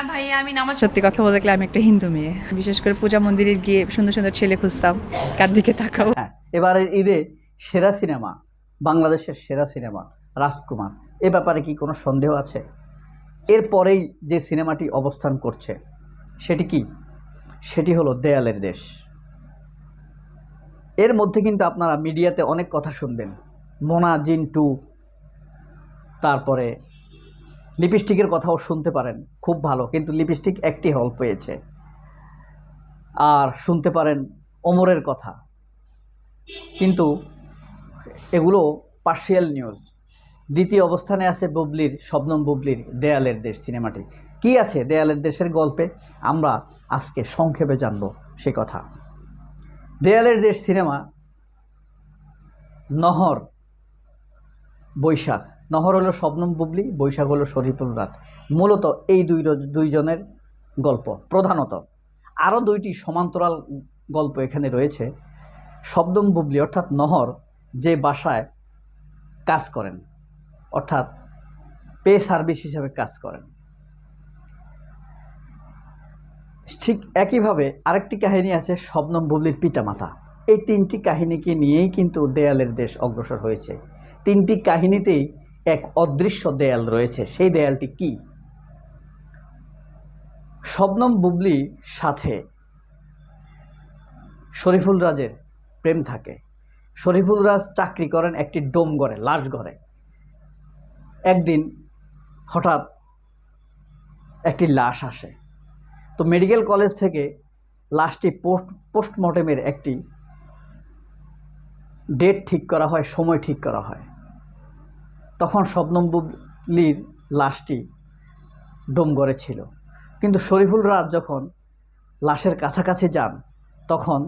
হ্যাঁ ভাইয়া আমি নামাজ সত্যি কথা বলতে গেলে আমি একটা হিন্দু মেয়ে। বিশেষ করে পূজা মন্দিরে গিয়ে সুন্দর সুন্দর ছেলে খুঁজতাম কার দিকে তাকাও হ্যাঁ এবারের ঈদে সেরা সিনেমা বাংলাদেশের সেরা সিনেমা রাজকুমার। এ ব্যাপারে কি কোনো সন্দেহ আছে? এরপরেই যে সিনেমাটি অবস্থান করছে সেটি কি? সেটি হলো দেয়ালের দেশ। এর মধ্যে কিন্তু আপনারা মিডিয়াতে অনেক কথা শুনবেন। মোনা জিন টু তারপরে লিপস্টিকের কথাও শুনতে পারেন, খুব ভালো, কিন্তু লিপস্টিক একটি হল পেয়েছে। আর শুনতে পারেন ওমরের কথা। কিন্তু এগুলো পার্শিয়াল নিউজ দ্বিতীয় অবস্থানে আছে বুবলির, শবনম বুবলির দেয়ালের দেশ সিনেমাটি। কি আছে দেয়ালের দেশের গল্পে? আমরা আজকে সংক্ষেপে জানব সে কথা। দেয়ালের দেশ সিনেমা, নহর, বৈশাখ। নহর হলো শবনম বুবলি, বৈশাখ হলো শরীফুল রাত। মূলত এই দুই দুইজনের গল্প। প্রধানত আরও দুইটি সমান্তরাল গল্প এখানে রয়েছে। শব্দম বুবলি অর্থাৎ নহর যে বাসায় কাজ করেন, অর্থাৎ পে সার্ভিস হিসাবে কাজ করেন। ঠিক একইভাবে আরেকটি কাহিনী আছে শবনম বুবলির পিতামাতা। এই তিনটি কাহিনীকে নিয়েই কিন্তু দেয়ালের দেশ অগ্রসর হয়েছে। তিনটি কাহিনীতেই এক অদৃশ্য দেয়াল রয়েছে। সেই দেয়ালটি কি? শবনম বুবলির সাথে শরীফুল রাজের প্রেম থাকে। শরীফুল রাজ চাকরি করেন একটি ডোম ঘরে লাশ ঘরে একদিন হঠাৎ একটি লাশ আসে। তো মেডিকেল কলেজ থেকে লাশটি পোস্ট, পোস্টমর্টেমের একটি ডেট ঠিক করা হয়, সময় ঠিক করা হয়। তখন শবনম বুবলির লাশটি ডোমগড়ে ছিল। কিন্তু শরীফুল রাজ যখন লাশের কাছাকাছি যান তখন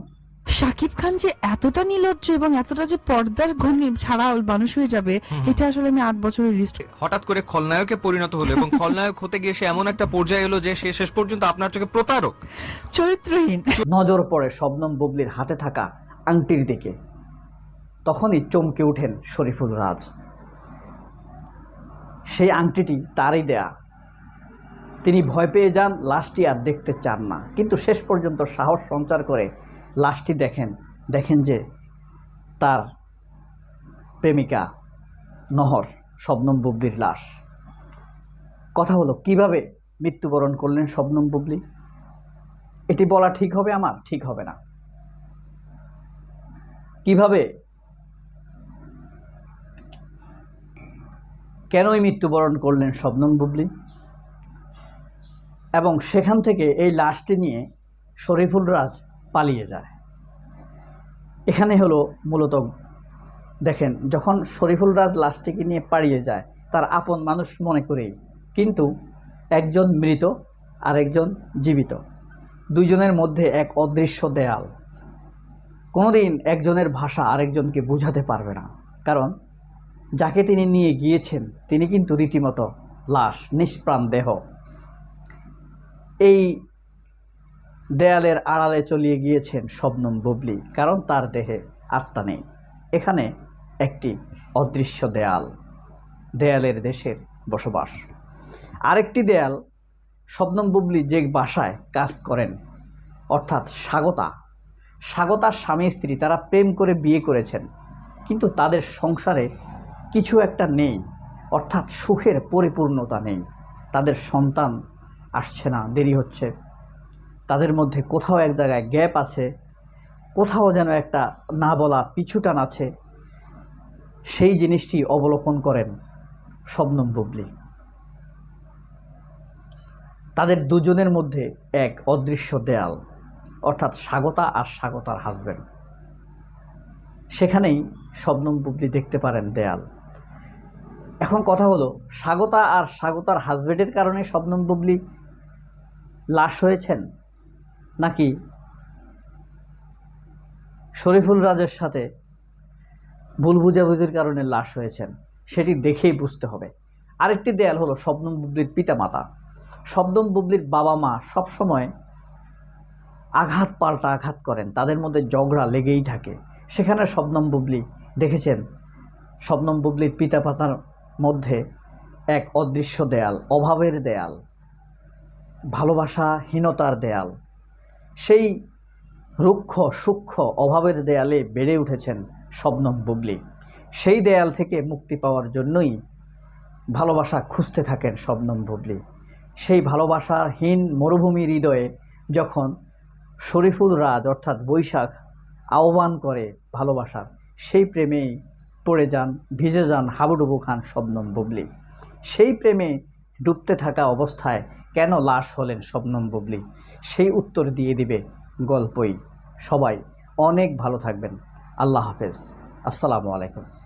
শাকিব খান যে এতটা নির্লজ্জ এবং এতটা যে পর্দার ঘূর্ণি ছাড়া মানুষ হয়ে যাবে এটা আসলে আমি আট বছরের রিস্ট হঠাৎ করে খলনায়কে পরিণত হলো এবং খলনায়ক হতে গিয়ে সে এমন একটা পর্যায়ে এলো যে সে শেষ পর্যন্ত আপনার চোখে প্রতারক। চরিত্রহীন। নজর পড়ে শবনম বুবলির হাতে থাকা আংটির দিকে। তখনই চমকে ওঠেন শরীফুল রাজ। সেই আংটিটি তারই দেয়া। তিনি ভয় পেয়ে যান, লাশটি আর দেখতে চান না। কিন্তু শেষ পর্যন্ত সাহস সঞ্চার করে লাশটি দেখেন। দেখেন যে তার প্রেমিকা নহর, শবনম বুবলির লাশ। কথা হলো, কীভাবে মৃত্যুবরণ করলেন শবনম বুবলি? এটি বলা ঠিক হবে আমার? ঠিক হবে না। কীভাবে কেনই মৃত্যুবরণ করলেন শবনম বুবলি? এবং সেখান থেকে এই লাশটি নিয়ে শরীফুল রাজ পালিয়ে যায়। এখানে হলো মূলত দেখেন, যখন শরীফুল রাজ লাশটিকে নিয়ে পালিয়ে যায়, তার আপন মানুষ মনে করেই, কিন্তু একজন মৃত আর একজন জীবিত। দুইজনের মধ্যে এক অদৃশ্য দেয়াল। কোনোদিন একজনের ভাষা আরেকজনকে বোঝাতে পারবে না। কারণ যাকে তিনি নিয়ে গিয়েছেন, তিনি কিন্তু রীতিমতো লাশ, নিষ্প্রাণ দেহ। এই দেয়ালের আড়ালে চলিয়ে গিয়েছেন শবনম বুবলি, কারণ তার দেহে আত্মা নেই। এখানে একটি অদৃশ্য দেয়াল, দেয়ালের দেশের বসবাস। আরেকটি দেয়াল, শবনম বুবলি যে বাসায় কাজ করেন, অর্থাৎ স্বাগতা। স্বাগতার স্বামী স্ত্রী তারা প্রেম করে বিয়ে করেছেন, কিন্তু তাদের সংসারে কিছু একটা নেই, অর্থাৎ সুখের পরিপূর্ণতা নেই। তাদের সন্তান আসছে না, দেরি হচ্ছে। তাদের মধ্যে কোথাও এক জায়গায় গ্যাপ আছে, কোথাও যেন একটা না বলা পিছুটান আছে। সেই জিনিসটি অবলোকন করেন শবনম বুবলি। তাদের দুজনের মধ্যে এক অদৃশ্য দেয়াল, অর্থাৎ স্বাগতা আর স্বাগতার হাজব্যান্ড সেখানেই শবনম বুবলি দেখতে পারেন দেয়াল। এখন কথা হলো, স্বাগতা আর স্বাগতার হাজব্যান্ডের কারণে শবনম বুবলি লাশ হয়েছেন নাকি শরীফুল রাজের সাথে ভুল বুঝাবুঝির কারণে লাশ হয়েছেন? সেটি দেখেই বুঝতে হবে। আরেকটি দেয়াল হলো শবনম বুবলির পিতামাতা। শবনম বুবলির বাবা মা সবসময় আঘাত পাল্টা আঘাত করেন, তাদের মধ্যে ঝগড়া লেগেই থাকে। সেখানে শবনম বুবলি দেখেছেন? শবনম বুবলির পিতা পাতার মধ্যে এক অদৃশ্য দেয়াল, অভাবের দেয়াল, ভালোবাসাহীনতার দেয়াল। সেই রুক্ষ, সূক্ষ্ম, অভাবের দেয়ালে বেড়ে উঠেছেন শবনম বুবলি। সেই দেয়াল থেকে মুক্তি পাওয়ার জন্যই ভালোবাসা খুঁজতে থাকেন শবনম বুবলি। সেই ভালোবাসারহীন মরুভূমি হৃদয়ে যখন শরীফুল রাজ, অর্থাৎ বৈশাখ, আহ্বান করে ভালোবাসার সেই প্রেমেই পড়ে যান, ভিজে যান, হাবুডুবু খান শবনম বুবলি। সেই প্রেমে ডুবতে থাকা অবস্থায় কেন লাশ হলেন শবনম বুবলি? সেই উত্তর দিয়ে দিবে গল্পই। সবাই অনেক ভালো থাকবেন। আল্লাহ হাফেজ। আসসালামু আলাইকুম।